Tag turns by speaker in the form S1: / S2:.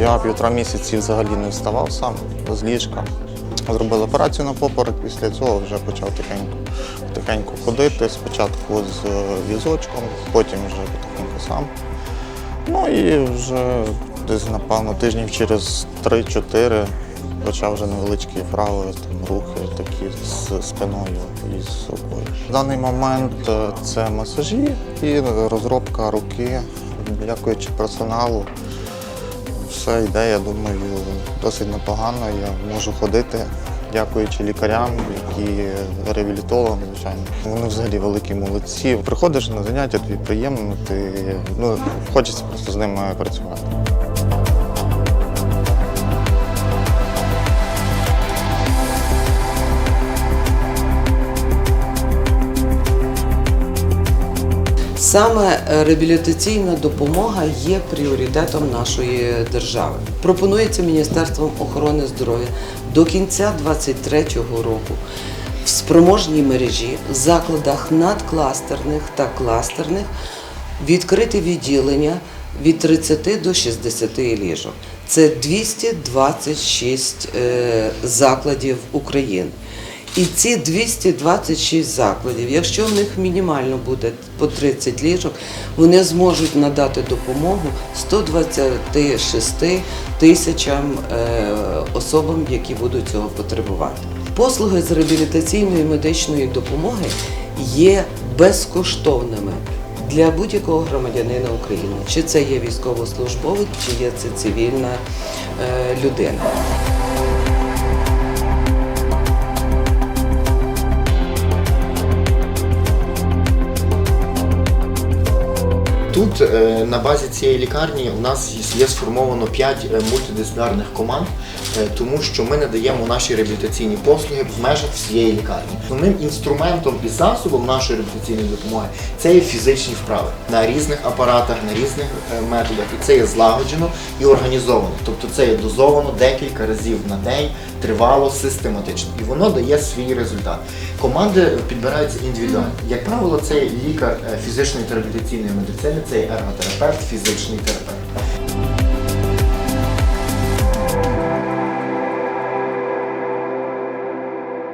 S1: Я півтора місяці взагалі не вставав сам з ліжка. Зробили операцію на поперек, після цього вже почав тихенько, тихенько ходити. Спочатку з е, візочком, потім вже потихеньку сам. Ну і вже десь, напевно, тижнів через 3-4 почав вже невеличкі вправи, там, рухи такі з спиною і з рукою. В даний момент е, це масажі і розробка руки, дякуючи персоналу. Все йде, я думаю, досить непогано. Я можу ходити, дякуючи лікарям, які реабілітологам, звичайно. Вони взагалі великі молодці. Приходиш на заняття, тобі приємно, ти ну, хочеться просто з ними працювати.
S2: Саме е, реабілітаційна допомога є пріоритетом нашої держави. Пропонується Міністерством охорони здоров'я до кінця 2023 року в спроможній мережі, в закладах надкластерних та кластерних відкрити відділення від 30 до 60 ліжок. Це 226 е, закладів України. І ці 226 закладів, якщо в них мінімально буде по 30 ліжок, вони зможуть надати допомогу 126 тисячам е, особам, які будуть цього потребувати. Послуги з реабілітаційної медичної допомоги є безкоштовними для будь-якого громадянина України. Чи це є військовослужбовець, чи є це цивільна е, людина.
S3: Тут е, на базі цієї лікарні у нас є сформовано 5 мультидисциплінарних команд, е, тому що ми надаємо наші реабілітаційні послуги в межах всієї лікарні. Основним інструментом і засобом нашої реабілітаційної допомоги це є фізичні вправи на різних апаратах, на різних е, методах. І це є злагоджено і організовано. Тобто це є дозовано декілька разів на день, тривало, систематично. І воно дає свій результат. Команди підбираються індивідуально. Як правило, це лікар е, фізичної та реабілітаційної медицини, це є ерготерапевт, фізичний терапевт.